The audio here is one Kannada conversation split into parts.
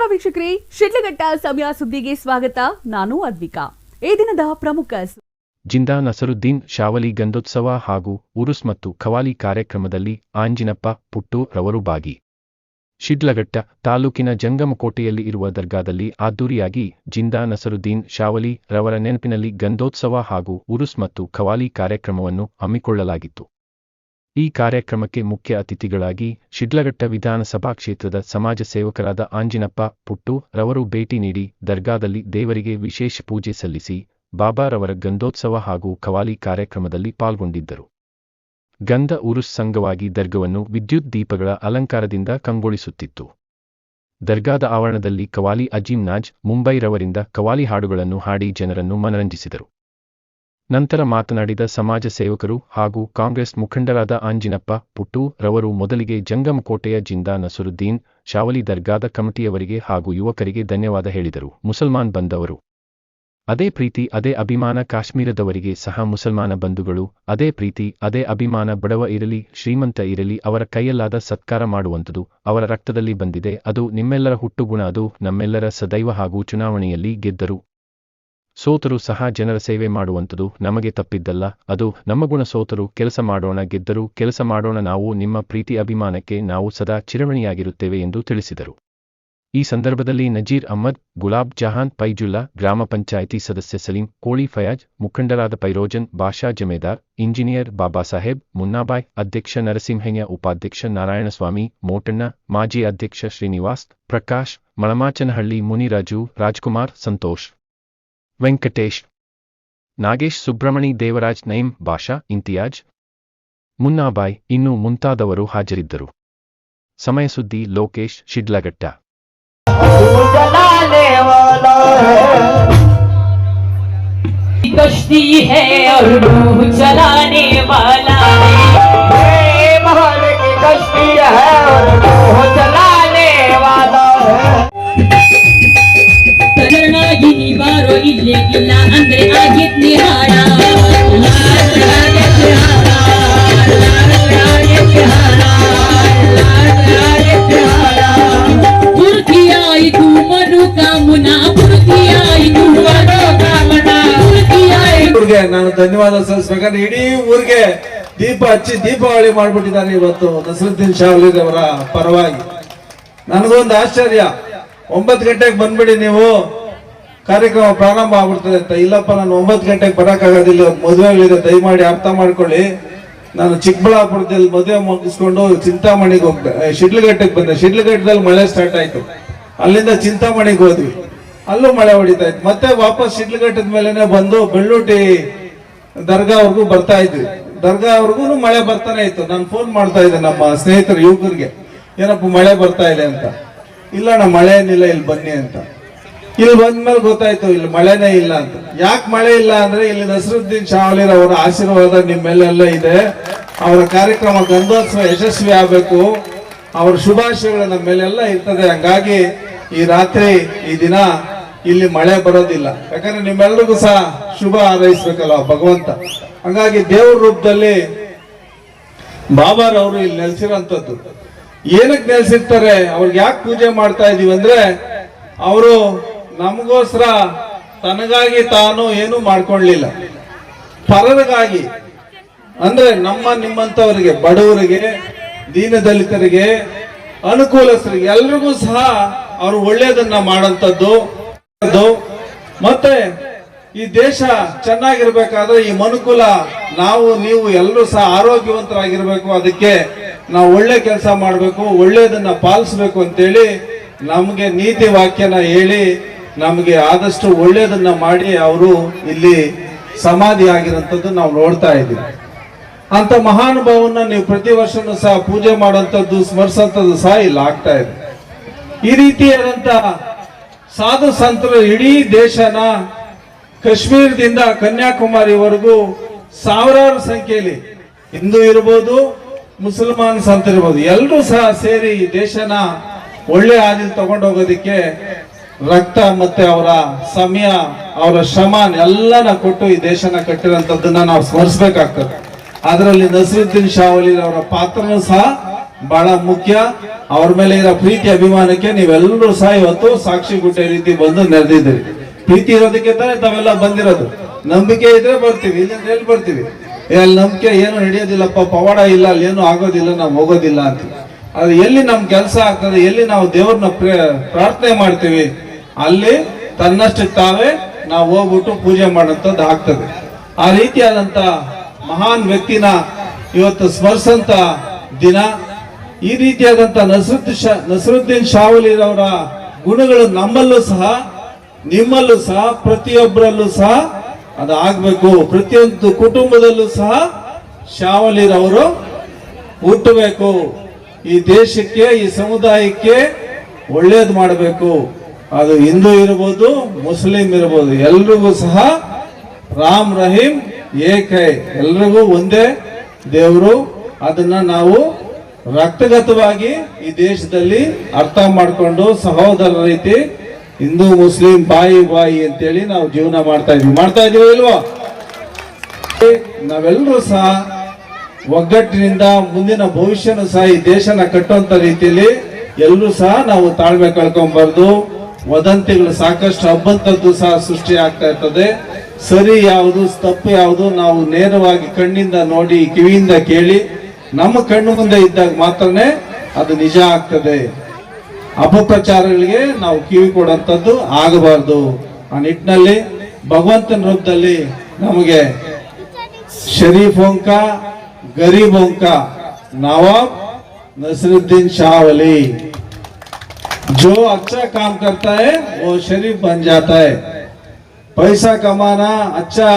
ನಮಸ್ಕಾರ ವೀಕ್ಷಕರೇ, ಶಿಡ್ಲಘಟ್ಟ ಸಮಯ ಸುದ್ದಿಗೆ ಸ್ವಾಗತ. ನಾನು ಅದ್ವಿಕಾ. ಈ ದಿನದ ಪ್ರಮುಖ ಜಿಂದಾ ನಸರುದ್ದೀನ್ ಶಾವಲಿ ಗಂಧೋತ್ಸವ ಹಾಗೂ ಉರುಸ್ ಮತ್ತು ಖವಾಲಿ ಕಾರ್ಯಕ್ರಮದಲ್ಲಿ ಆಂಜಿನಪ್ಪ ಪುಟ್ಟು ರವರು ಭಾಗಿ. ಶಿಡ್ಲಘಟ್ಟ ತಾಲೂಕಿನ ಜಂಗಮಕೋಟೆಯಲ್ಲಿ ಇರುವ ದರ್ಗಾದಲ್ಲಿ ಅದ್ದೂರಿಯಾಗಿ ಜಿಂದಾ ನಸರುದ್ದೀನ್ ಶಾವಲಿ ರವರ ನೆನಪಿನಲ್ಲಿ ಗಂಧೋತ್ಸವ ಹಾಗೂ ಉರುಸ್ ಮತ್ತು ಖವಾಲಿ ಕಾರ್ಯಕ್ರಮವನ್ನು ಹಮ್ಮಿಕೊಳ್ಳಲಾಗಿತ್ತು. ಈ ಕಾರ್ಯಕ್ರಮಕ್ಕೆ ಮುಖ್ಯ ಅತಿಥಿಗಳಾಗಿ ಶಿಡ್ಲಘಟ್ಟ ವಿಧಾನಸಭಾ ಕ್ಷೇತ್ರದ ಸಮಾಜ ಸೇವಕರಾದ ಆಂಜಿನಪ್ಪ ಪುಟ್ಟು ರವರು ಭೇಟಿ ನೀಡಿ ದರ್ಗಾದಲ್ಲಿ ದೇವರಿಗೆ ವಿಶೇಷ ಪೂಜೆ ಸಲ್ಲಿಸಿ ಬಾಬಾರವರ ಗಂಧೋತ್ಸವ ಹಾಗೂ ಖವಾಲಿ ಕಾರ್ಯಕ್ರಮದಲ್ಲಿ ಪಾಲ್ಗೊಂಡಿದ್ದರು. ಗಂಧ ಉರುಸ್ ಸಂಘವಾಗಿ ದರ್ಗವನ್ನು ವಿದ್ಯುತ್ ದೀಪಗಳ ಅಲಂಕಾರದಿಂದ ಕಂಗೊಳಿಸುತ್ತಿತ್ತು. ದರ್ಗಾದ ಆವರಣದಲ್ಲಿ ಕವಾಲಿ ಅಜೀಂ ನಾಜ್ ಮುಂಬೈರವರಿಂದ ಕವಾಲಿ ಹಾಡುಗಳನ್ನು ಹಾಡಿ ಜನರನ್ನು ಮನರಂಜಿಸಿದರು. ನಂತರ ಮಾತನಾಡಿದ ಸಮಾಜ ಸೇವಕರು ಹಾಗೂ ಕಾಂಗ್ರೆಸ್ ಮುಖಂಡರಾದ ಆಂಜಿನಪ್ಪ, ಪುಟ್ಟು ರವರು ಮೊದಲಿಗೆ ಜಂಗಮಕೋಟೆಯ ಜಿಂದಾ ನಸುರುದ್ದೀನ್, ಶಾವಲಿ ದರ್ಗಾದ ಕಮಿಟಿಯವರಿಗೆ ಹಾಗೂ ಯುವಕರಿಗೆ ಧನ್ಯವಾದ ಹೇಳಿದರು. ಮುಸಲ್ಮಾನ್ ಬಂದವರು. ಅದೇ ಪ್ರೀತಿ, ಅದೇ ಅಭಿಮಾನ ಕಾಶ್ಮೀರದವರಿಗೆ ಸಹ ಮುಸಲ್ಮಾನ ಬಂಧುಗಳು. ಅದೇ ಪ್ರೀತಿ, ಅದೇ ಅಭಿಮಾನ ಬಡವ ಇರಲಿ, ಶ್ರೀಮಂತ ಇರಲಿ, ಅವರ ಕೈಯಲ್ಲಾದ ಸತ್ಕಾರ ಮಾಡುವಂಥದ್ದು ಅವರ ರಕ್ತದಲ್ಲಿ ಬಂದಿದೆ, ಅದು ನಿಮ್ಮೆಲ್ಲರ ಹುಟ್ಟುಗುಣ, ಅದು ನಮ್ಮೆಲ್ಲರ ಸದೈವ ಹಾಗೂ ಚುನಾವಣೆಯಲ್ಲಿ ಗೆದ್ದರು. ಸೋತರು ಸಹ ಜನರ ಸೇವೆ ಮಾಡುವಂಥದ್ದು ನಮಗೆ ತಪ್ಪಿದ್ದಲ್ಲ, ಅದು ನಮ್ಮ ಗುಣ ಸೋತರು ಕೆಲಸ ಮಾಡೋಣ ಗೆದ್ದರೂ ಕೆಲಸ ಮಾಡೋಣ ನಾವು ನಿಮ್ಮ ಪ್ರೀತಿ ಅಭಿಮಾನಕ್ಕೆ ನಾವು ಸದಾ ಚಿರವಣಿಯಾಗಿರುತ್ತೇವೆ ಎಂದು ತಿಳಿಸಿದರು. ಈ ಸಂದರ್ಭದಲ್ಲಿ ನಜೀರ್ ಅಹ್ಮದ್, ಗುಲಾಬ್ ಜಹಾನ್ ಪೈಜುಲ್ಲಾ, ಗ್ರಾಮ ಪಂಚಾಯಿತಿ ಸದಸ್ಯ ಸಲೀಂ, ಕೋಳಿ ಫಯಾಜ್, ಮುಖಂಡರಾದ ಪೈರೋಜನ್, ಬಾಷಾ ಜಮೇದಾರ್, ಇಂಜಿನಿಯರ್ ಬಾಬಾ ಸಾಹೇಬ್, ಮುನ್ನಾಬಾಯ್, ಅಧ್ಯಕ್ಷ ನರಸಿಂಹಯ್ಯ, ಉಪಾಧ್ಯಕ್ಷ ನಾರಾಯಣಸ್ವಾಮಿ, ಮೋಟಣ್ಣ, ಮಾಜಿ ಅಧ್ಯಕ್ಷ ಶ್ರೀನಿವಾಸ್, ಪ್ರಕಾಶ್, ಮಳಮಾಚನಹಳ್ಳಿ ಮುನಿರಾಜು, ರಾಜ್ಕುಮಾರ್, ಸಂತೋಷ್. ವೆಂಕಟೇಶ್ ನಾಗೇಶ್ ಸುಬ್ರಮಣಿ ದೇವರಾಜ್ ನೈಮ್ ಬಾಷಾ ಇಂತಿಯಾಜ್ ಮುನ್ನಾಬಾಯ್ ಇನ್ನೂ ಮುಂತಾದವರು ಹಾಜರಿದ್ದರು ಸಮಯ ಸುದ್ದಿ ಲೋಕೇಶ್ ಶಿಡ್ಲಘಟ್ಟ जलाने वाला है कश्ती है और रूह चलाने वाला ಧನ್ಯವಾದ ಸಲ್ಲಿಸ್ಬೇಕಂದ್ರೆ ಇಡೀ ಊರಿಗೆ ದೀಪ ಹಚ್ಚಿ ದೀಪಾವಳಿ ಮಾಡ್ಬಿಟ್ಟಿದ್ದಾನೆ ಇವತ್ತು ನಸರುದ್ದೀನ್ ಶಾವಲಿ ಅವರ ಪರವಾಗಿ. ನನಗೊಂದು ಆಶ್ಚರ್ಯ. ಒಂಬತ್ತು ಗಂಟೆಗೆ ಬಂದ್ಬಿಡಿ ನೀವು. ಕಾರ್ಯಕ್ರಮ ಪ್ರಾರಂಭ ಆಗ್ಬಿಡ್ತದೆ ಅಂತ. ಇಲ್ಲಪ್ಪ, ನಾನು ಒಂಬತ್ತು ಗಂಟೆಗೆ ಬರೋಕ್ಕಾಗೋದಿಲ್ಲ. ಮದುವೆಗಳಿದೆ ದಯಮಾಡಿ ಅರ್ಥ ಮಾಡ್ಕೊಳ್ಳಿ. ನಾನು ಚಿಕ್ಕಬಳ್ಳಾಪುರದಲ್ಲಿ ಮದುವೆ ಮುಗಿಸ್ಕೊಂಡು ಚಿಂತಾಮಣಿಗೆ ಹೋಗ್ದೆ. ಶಿಡ್ಲಘಟ್ಟಕ್ಕೆ ಬಂದೆ. ಶಿಡ್ಲಘಟ್ಟದಲ್ಲಿ ಮಳೆ ಸ್ಟಾರ್ಟ್ ಆಯ್ತು. ಅಲ್ಲಿಂದ ಚಿಂತಾಮಣಿಗೆ ಹೋದ್ವಿ. ಅಲ್ಲೂ ಮಳೆ ಹೊಡಿತಾ ಇತ್ತು. ಮತ್ತೆ ವಾಪಸ್ ಶಿಡ್ಲಘಟ್ಟದ ಮೇಲೆನೆ ಬಂದು ಬೆಳ್ಳೂಟಿ ದರ್ಗಾವರೆಗೂ ಬರ್ತಾ ಇದ್ವಿ. ದರ್ಗಾವರೆಗೂ ಮಳೆ ಬರ್ತಾನೆ ಇತ್ತು. ನಾನು ಫೋನ್ ಮಾಡ್ತಾ ಇದ್ದೆ ನಮ್ಮ ಸ್ನೇಹಿತರು, ಯುವಕರಿಗೆ. ಏನಪ್ಪ ಮಳೆ ಬರ್ತಾ ಇದೆ ಅಂತ. ಇಲ್ಲ ನಾ ಮಳೆ ಏನಿಲ್ಲ, ಇಲ್ಲಿ ಬನ್ನಿ ಅಂತ. ಇಲ್ಲಿ ಬಂದ್ಮೇಲೆ ಗೊತ್ತಾಯ್ತು, ಇಲ್ಲಿ ಮಳೆನೇ ಇಲ್ಲ ಅಂತ. ಯಾಕೆ ಮಳೆ ಇಲ್ಲ ಅಂದ್ರೆ ಇಲ್ಲಿ ನಸರುದ್ದೀನ್ ಶಾವಲಿರ್ ಅವರ ಆಶೀರ್ವಾದ ನಿಮ್ಮೆಲ್ಲೆಲ್ಲ ಇದೆ. ಅವರ ಕಾರ್ಯಕ್ರಮ ಗಂಧೋತ್ಸವ ಯಶಸ್ವಿ ಆಗಬೇಕು. ಅವರ ಶುಭಾಶಯಗಳು ನಮ್ಮ ಮೇಲೆಲ್ಲ ಇರ್ತದೆ. ಹಂಗಾಗಿ ಈ ರಾತ್ರಿ, ಈ ದಿನ ಇಲ್ಲಿ ಮಳೆ ಬರೋದಿಲ್ಲ. ಯಾಕಂದ್ರೆ ನಿಮ್ಮೆಲ್ರಿಗೂ ಸಹ ಶುಭ ಹಾರೈಸ್ಬೇಕಲ್ಲ ಭಗವಂತ. ಹಂಗಾಗಿ ದೇವ್ರ ರೂಪದಲ್ಲಿ ಬಾಬಾರವರು ಇಲ್ಲಿ ನೆಲೆಸಿರೋಂಥದ್ದು ಏನಕ್ಕೆ ನೆಲೆಸಿರ್ತಾರೆ? ಅವ್ರಿಗೆ ಯಾಕೆ ಪೂಜೆ ಮಾಡ್ತಾ ಇದೀವಿ ಅಂದ್ರೆ, ಅವರು ನಮಗೋಸ್ಕರ ತನಗಾಗಿ ತಾನು ಏನು ಮಾಡ್ಕೊಳ್ಲಿಲ್ಲ ಪರರಿಗಾಗಿ. ಅಂದ್ರೆ ನಮ್ಮ ನಿಮ್ಮಂತವರಿಗೆ ಬಡವರಿಗೆ ದೀನದಲಿತರಿಗೆ ಅನುಕೂಲಸ್ಥರಿಗೆ, ಎಲ್ರಿಗೂ ಸಹ ಅವರು ಒಳ್ಳೆಯದನ್ನ ಮಾಡಂತದ್ದು ಅದು ಮತ್ತೆ ಈ ದೇಶ ಚೆನ್ನಾಗಿರ್ಬೇಕಾದ್ರೆ ಈ ಮನುಕುಲ, ನಾವು, ನೀವು ಎಲ್ಲರೂ ಸಹ ಆರೋಗ್ಯವಂತರಾಗಿರ್ಬೇಕು. ಅದಕ್ಕೆ ನಾವು ಒಳ್ಳೆ ಕೆಲಸ ಮಾಡಬೇಕು, ಒಳ್ಳೆಯದನ್ನ ಪಾಲಿಸ್ಬೇಕು ಅಂತೇಳಿ ನಮಗೆ ನೀತಿ ವಾಕ್ಯನ ಹೇಳಿ ನಮಗೆ ಆದಷ್ಟು ಒಳ್ಳೆಯದನ್ನ ಮಾಡಿ ಅವರು ಇಲ್ಲಿ ಸಮಾಧಿ ಆಗಿರೋಂಥದ್ದು ನಾವು ನೋಡ್ತಾ ಇದ್ದೀವಿ. ಅಂತ ಮಹಾನುಭಾವನ್ನ ನೀವು ಪ್ರತಿ ವರ್ಷನೂ ಸಹ ಪೂಜೆ ಮಾಡುವಂಥದ್ದು ಸ್ಮರಿಸೋಂಥದ್ದು ಸಹ ಇಲ್ಲಿ ಆಗ್ತಾ ಇದೆ. ಈ ರೀತಿಯಾದಂತ ಸಾಧು ಸಂತರು ಇಡೀ ದೇಶನ ಕಾಶ್ಮೀರದಿಂದ ಕನ್ಯಾಕುಮಾರಿವರೆಗೂ ಸಾವಿರಾರು ಸಂಖ್ಯೆಯಲ್ಲಿ ಹಿಂದೂ ಇರ್ಬೋದು, ಮುಸಲ್ಮಾನ್ ಸಂತರಿರ್ಬೋದು ಎಲ್ಲರೂ ಸಹ ಸೇರಿ ಈ ದೇಶನ ಒಳ್ಳೆ ಹಾದಿಲಿ ತಗೊಂಡೋಗೋದಕ್ಕೆ ರಕ್ತ ಮತ್ತೆ ಅವರ ಸಮಯ, ಅವರ ಶ್ರಮ ಎಲ್ಲನ ಕೊಟ್ಟು ಈ ದೇಶನ ಕಟ್ಟಿರೋಂಥದ್ದನ್ನ ನಾವು ಸ್ಮರಿಸಬೇಕಾಗ್ತದೆ. ಅದರಲ್ಲಿ ನಸರುದ್ದೀನ್ ಶಾವಲಿ ಅವರ ಪಾತ್ರನೂ ಸಹ ಬಹಳ ಮುಖ್ಯ. ಅವ್ರ ಮೇಲೆ ಇರೋ ಪ್ರೀತಿ ಅಭಿಮಾನಕ್ಕೆ ನೀವೆಲ್ಲರೂ ಸಹ ಇವತ್ತು ಸಾಕ್ಷಿ ಗುಟ್ಟೆ ರೀತಿ ಬಂದು ನೆರೆದಿದ್ದೀರಿ. ಪ್ರೀತಿ ಇರೋದಕ್ಕೆ ತಾನೇ ತಾವೆಲ್ಲ ಬಂದಿರೋದು. ನಂಬಿಕೆ ಇದ್ರೆ ಬರ್ತೀವಿ ಇಲ್ಲಿಂದ ಎಲ್ಲಿ ಬರ್ತೀವಿ? ಅಲ್ಲಿ ನಂಬಿಕೆ ಏನು ನಡೆಯೋದಿಲ್ಲಪ್ಪ ಪವಾಡ ಇಲ್ಲ, ಅಲ್ಲಿ ಏನು ಆಗೋದಿಲ್ಲ, ನಾವು ಹೋಗೋದಿಲ್ಲ ಅಂತ. ಅದು ಎಲ್ಲಿ ನಮ್ ಕೆಲಸ ಆಗ್ತದೆ, ಎಲ್ಲಿ ನಾವು ದೇವ್ರನ್ನ ಪ್ರಾರ್ಥನೆ ಮಾಡ್ತೀವಿ, ಅಲ್ಲಿ ತನ್ನಷ್ಟು ತಾವೇ ನಾವು ಹೋಗ್ಬಿಟ್ಟು ಪೂಜೆ ಮಾಡೋಂಥದ್ದು ಆಗ್ತದೆ. ಆ ರೀತಿಯಾದಂತ ಮಹಾನ್ ವ್ಯಕ್ತಿನ ಇವತ್ತು ಸ್ಮರಿಸಂತ ದಿನ ಈ ರೀತಿಯಾದಂತ ನಸರುದ್ದೀನ್ ಶಾ, ನಸರುದ್ದೀನ್ ಶಾವಲಿರವರ ಗುಣಗಳು ನಮ್ಮಲ್ಲೂ ಸಹ, ನಿಮ್ಮಲ್ಲೂ ಸಹ, ಪ್ರತಿಯೊಬ್ಬರಲ್ಲೂ ಸಹ ಅದು ಆಗ್ಬೇಕು ಪ್ರತಿಯೊಂದು ಕುಟುಂಬದಲ್ಲೂ ಸಹ ಶಾವಲಿರವರು ಹುಟ್ಟಬೇಕು. ಈ ದೇಶಕ್ಕೆ, ಈ ಸಮುದಾಯಕ್ಕೆ ಒಳ್ಳೇದು ಮಾಡಬೇಕು. ಅದು ಹಿಂದೂ ಇರ್ಬೋದು, ಮುಸ್ಲಿಂ ಇರ್ಬೋದು, ಎಲ್ರಿಗೂ ಸಹ ರಾಮ್ ರಹೀಂ ಏಕೈ. ಎಲ್ರಿಗೂ ಒಂದೇ ದೇವರು. ಅದನ್ನ ನಾವು ರಕ್ತಗತವಾಗಿ ಈ ದೇಶದಲ್ಲಿ ಅರ್ಥ ಮಾಡಿಕೊಂಡು ಸಹೋದರ ರೀತಿ ಹಿಂದೂ, ಮುಸ್ಲಿಂ, ಬಾಯಿ ಬಾಯಿ ಅಂತೇಳಿ ನಾವು ಜೀವನ ಮಾಡ್ತಾ ಇದೀವಿ. ಮಾಡ್ತಾ ಇದೀವಿ ಇಲ್ವೋ? ನಾವೆಲ್ಲರೂ ಸಹ ಒಗ್ಗಟ್ಟಿನಿಂದ ಮುಂದಿನ ಭವಿಷ್ಯನೂ ಸಹ ಈ ದೇಶನ ಕಟ್ಟುವಂತ ರೀತಿಯಲ್ಲಿ ಎಲ್ಲರೂ ಸಹ ನಾವು ತಾಳ್ಮೆ ಕಳ್ಕೊಂಬಾರ್ದು, ವದಂತಿಗಳು ಸಾಕಷ್ಟು ಹಬ್ಬಂತದ್ದು ಸಹ ಸೃಷ್ಟಿ ಆಗ್ತಾ ಇರ್ತದೆ. ಸರಿ ಯಾವುದು, ತಪ್ಪು ಯಾವುದು ನಾವು ನೇರವಾಗಿ ಕಣ್ಣಿಂದ ನೋಡಿ, ಕಿವಿಯಿಂದ ಕೇಳಿ ನಮ್ಮ ಕಣ್ಣು ಮುಂದೆ ಇದ್ದಾಗ ಮಾತ್ರನೇ ಅದು ನಿಜ ಆಗ್ತದೆ ಅಪಪ್ರಚಾರಗಳಿಗೆ ನಾವು ಕಿವಿ ಕೊಡುವಂಥದ್ದು ಆಗಬಾರ್ದು ಆ ನಿಟ್ಟಿನಲ್ಲಿ ಭಗವಂತನ ರೂಪದಲ್ಲಿ ನಮಗೆ शरीफों का गरीबों का नवाब नसरुद्दीन शाह वली जो अच्छा काम करता है वो शरीफ बन जाता है पैसा कमाना अच्छा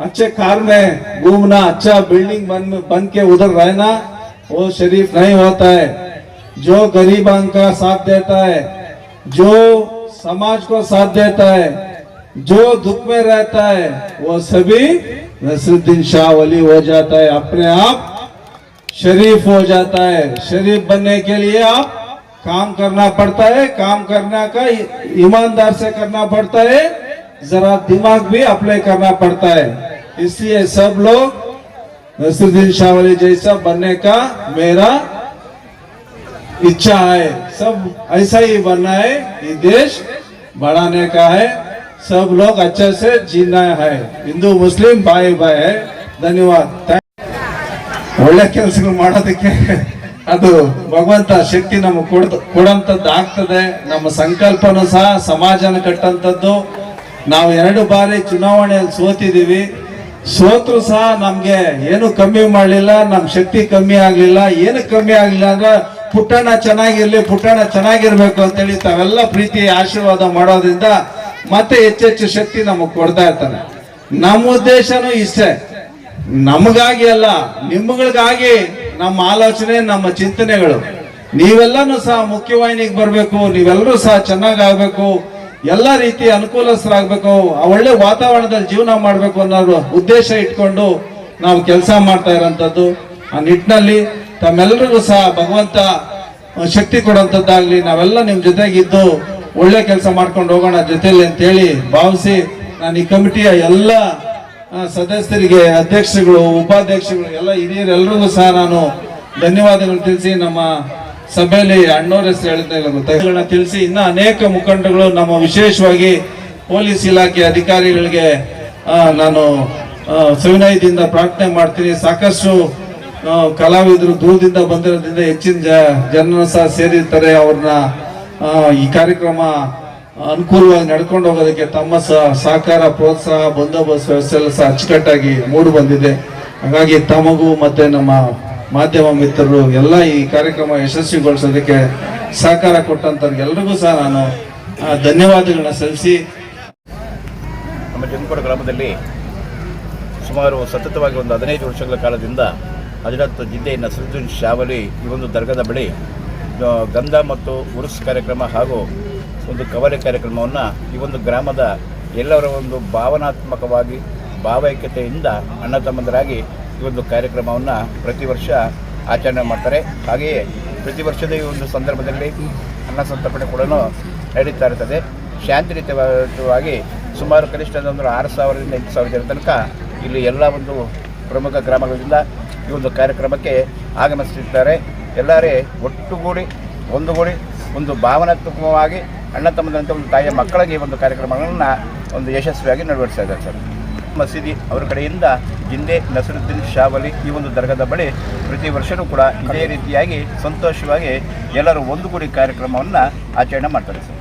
अच्छे कार में घूमना अच्छा बिल्डिंग बन बन के उधर रहना, वो शरीफ नहीं होता है। जो गरीबों का साथ देता है, जो समाज को साथ देता है, जो दुख में रहता है, वो सभी नसरुद्दीन शाह वली हो जाता है। अपने आप शरीफ हो जाता है। शरीफ बनने के लिए आप काम करना पड़ता है, काम करना का ईमानदार से करना पड़ता है। जरा दिमाग भी अप्लाई करना पड़ता है इसलिए सब लोग नसरुद्दीन शाह वली जैसा बनने का मेरा इच्छा है सब ऐसा ही बनना है ये देश बढ़ाने का है सब लोग अच्छे से जीना है हिंदू मुस्लिम भाई भाई है ಧನ್ಯವಾದ Thank- ಒಳ್ಳೆ ಕೆಲಸಗಳು ಮಾಡೋದಕ್ಕೆ ಅದು ಭಗವಂತ ಶಕ್ತಿ ನಮಗೆ ಕೊಡ್ ಕೊಡಂತದ್ದು ಆಗ್ತದೆ ನಮ್ಮ ಸಂಕಲ್ಪನೂ ಸಹ ಸಮಾಜನ ಕಟ್ಟಂತದ್ದು ನಾವು ಎರಡು ಬಾರಿ ಚುನಾವಣೆಯಲ್ಲಿ ಸೋತಿದ್ದೀವಿ. ಸೋತ್ರು ಸಹ ನಮ್ಗೆ ಏನು ಕಮ್ಮಿ ಮಾಡಲಿಲ್ಲ, ನಮ್ ಶಕ್ತಿ ಕಮ್ಮಿ ಆಗ್ಲಿಲ್ಲ. ಏನು ಕಮ್ಮಿ ಆಗ್ಲಿಲ್ಲ ಅಂದ್ರೆ ಪುಟ್ಟಣ ಚೆನ್ನಾಗಿರ್ಲಿ ಪುಟ್ಟಣ ಚೆನ್ನಾಗಿರ್ಬೇಕು ಅಂತೇಳಿ ತಾವೆಲ್ಲ ಪ್ರೀತಿ, ಆಶೀರ್ವಾದ ಮಾಡೋದ್ರಿಂದ ಮತ್ತೆ ಹೆಚ್ಚೆಚ್ಚು ಶಕ್ತಿ ನಮಗ್ ಕೊಡ್ತಾ ಇರ್ತಾರೆ. ನಮ್ಮ ಉದ್ದೇಶನೂ ಇಷ್ಟೇ. ನಮಗಾಗಿ ಅಲ್ಲ ನಿಮ್ಗಳಿಗಾಗಿ ನಮ್ಮ ಆಲೋಚನೆ, ನಮ್ಮ ಚಿಂತನೆಗಳು. ನೀವೆಲ್ಲನೂ ಸಹ ಮುಖ್ಯವಾಹಿನಿಗೆ ಬರಬೇಕು ನೀವೆಲ್ಲರೂ ಸಹ ಚೆನ್ನಾಗಿ ಆಗ್ಬೇಕು. ಎಲ್ಲ ರೀತಿ ಅನುಕೂಲಸ್ಥರಾಗಬೇಕು ಒಳ್ಳೆ ವಾತಾವರಣದಲ್ಲಿ ಜೀವನ ಮಾಡಬೇಕು ಅನ್ನೋ ಉದ್ದೇಶ ಇಟ್ಕೊಂಡು ನಾವು ಕೆಲಸ ಮಾಡ್ತಾ ಇರೋಂಥದ್ದು. ಆ ನಿಟ್ಟಿನಲ್ಲಿ ತಮ್ಮೆಲ್ಲರಿಗೂ ಸಹ ಭಗವಂತ ಶಕ್ತಿ ಕೊಡುವಂಥದ್ದಾಗಲಿ ನಾವೆಲ್ಲ ನಿಮ್ಮ ಜೊತೆಗಿದ್ದು ಒಳ್ಳೆ ಕೆಲಸ ಮಾಡ್ಕೊಂಡು ಹೋಗೋಣ ಜೊತೆಯಲ್ಲಿ ಅಂತೇಳಿ ಭಾವಿಸಿ ನಾನು ಈ ಕಮಿಟಿಯ ಎಲ್ಲ ಸದಸ್ಯರಿಗೆ, ಅಧ್ಯಕ್ಷರುಗಳು ಉಪಾಧ್ಯಕ್ಷಗಳು ಎಲ್ಲ ಹಿರಿಯರೆಲ್ಲರಿಗೂ ಸಹ ನಾನು ಧನ್ಯವಾದಗಳು ತಿಳಿಸಿ ನಮ್ಮ ಸಭೆಯಲ್ಲಿ ಅಣ್ಣವ್ರ ಹೆಸರು ಗೊತ್ತಾಗ ತಿಳಿಸಿ ಇನ್ನ ಅನೇಕ ಮುಖಂಡಗಳು ನಮ್ಮ ವಿಶೇಷವಾಗಿ ಪೊಲೀಸ್ ಇಲಾಖೆ ಅಧಿಕಾರಿಗಳಿಗೆ ನಾನು ಸವಿನಯದಿಂದ ಪ್ರಾರ್ಥನೆ ಮಾಡ್ತೀನಿ. ಸಾಕಷ್ಟು ಕಲಾವಿದರು ದೂರದಿಂದ ಬಂದಿರೋದ್ರಿಂದ ಹೆಚ್ಚಿನ ಜನರು ಸಹ ಸೇರಿರ್ತಾರೆ. ಅವ್ರನ್ನ ಈ ಕಾರ್ಯಕ್ರಮ ಅನುಕೂಲವಾಗಿ ನಡ್ಕೊಂಡು ಹೋಗೋದಕ್ಕೆ ತಮ್ಮ ಸಹ ಸಹಕಾರ, ಪ್ರೋತ್ಸಾಹ, ಬಂದೋಬಸ್ತ್ ವ್ಯವಸ್ಥೆ ಎಲ್ಲ ಸಹ ಅಚ್ಚುಕಟ್ಟಾಗಿ ಮೂಡಿ ಬಂದಿದೆ. ಹಾಗಾಗಿ ತಮಗೂ ಮತ್ತೆ ನಮ್ಮ ಮಾಧ್ಯಮ ಮಿತ್ರರು ಎಲ್ಲ ಈ ಕಾರ್ಯಕ್ರಮ ಯಶಸ್ವಿಗೊಳಿಸೋದಕ್ಕೆ ಸಹಕಾರ ಕೊಟ್ಟಂತವ್ರಿಗೆಲ್ರಿಗೂ ಸಹ ನಾನು ಧನ್ಯವಾದಗಳನ್ನ ಸಲ್ಲಿಸಿ. ನಮ್ಮ ಜನ್ಕೋಡ ಗ್ರಾಮದಲ್ಲಿ ಸುಮಾರು ಸತತವಾಗಿ ಒಂದು ಹದಿನೈದು ವರ್ಷಗಳ ಕಾಲದಿಂದ ಹಜರತ್ ಜಿಲ್ಲೆಯ ನಸರುದ್ದೀನ್ ಶಾವಲಿ ಈ ಒಂದು ದರ್ಗದ ಬಳಿ ಗಂಧ ಮತ್ತು ಉರುಸ್ ಕಾರ್ಯಕ್ರಮ ಹಾಗೂ ಒಂದು ಕವಲೆ ಕಾರ್ಯಕ್ರಮವನ್ನು ಈ ಒಂದು ಗ್ರಾಮದ ಎಲ್ಲರ ಒಂದು ಭಾವನಾತ್ಮಕವಾಗಿ, ಭಾವೈಕ್ಯತೆಯಿಂದ ಅಣ್ಣ ತಮ್ಮಂದರಾಗಿ ಒಂದು ಕಾರ್ಯಕ್ರಮವನ್ನು ಪ್ರತಿ ವರ್ಷ ಆಚರಣೆ ಮಾಡ್ತಾರೆ. ಹಾಗೆಯೇ ಪ್ರತಿ ವರ್ಷದ ಈ ಒಂದು ಸಂದರ್ಭದಲ್ಲಿ ಅನ್ನ ಸಂತರ್ಪಣೆ ಕೂಡ ನಡೀತಾ ಇರ್ತದೆ. ಶಾಂತಿಯುತವಾಗಿ ಸುಮಾರು ಕನಿಷ್ಠ ಒಂದು ಆರು ಸಾವಿರದಿಂದ ಎಂಟು ಸಾವಿರ ಜನ ತನಕ ಇಲ್ಲಿ ಎಲ್ಲ ಒಂದು ಪ್ರಮುಖ ಗ್ರಾಮಗಳಿಂದ ಈ ಒಂದು ಕಾರ್ಯಕ್ರಮಕ್ಕೆ ಆಗಮಿಸುತ್ತಿದ್ದಾರೆ. ಎಲ್ಲರೇ ಒಟ್ಟುಗೂಡಿ, ಒಂದುಗೂಡಿ, ಒಂದು ಭಾವನಾತ್ಮಕವಾಗಿ ಅಣ್ಣ ತಮ್ಮದಂಥ ಒಂದು ತಾಯಿಯ ಮಕ್ಕಳಿಗೆ ಈ ಒಂದು ಕಾರ್ಯಕ್ರಮಗಳನ್ನು ಒಂದು ಯಶಸ್ವಿಯಾಗಿ ನೆರವೇರಿಸ್ತಾ ಇದ್ದಾರೆ ಸರ್. ಮಸೀದಿ ಅವರ ಕಡೆಯಿಂದ ಜಿಂದೆ ನಸರುದ್ದೀನ್ ಶಾವಲಿ ಈ ಒಂದು ದರ್ಗದ ಬಳಿ ಪ್ರತಿ ವರ್ಷವೂ ಕೂಡ ಇದೇ ರೀತಿಯಾಗಿ ಸಂತೋಷವಾಗಿ ಎಲ್ಲರೂ ಒಂದುಗೂಡಿ ಕಾರ್ಯಕ್ರಮವನ್ನು ಆಚರಣೆ ಮಾಡ್ತಾರೆ ಸರ್.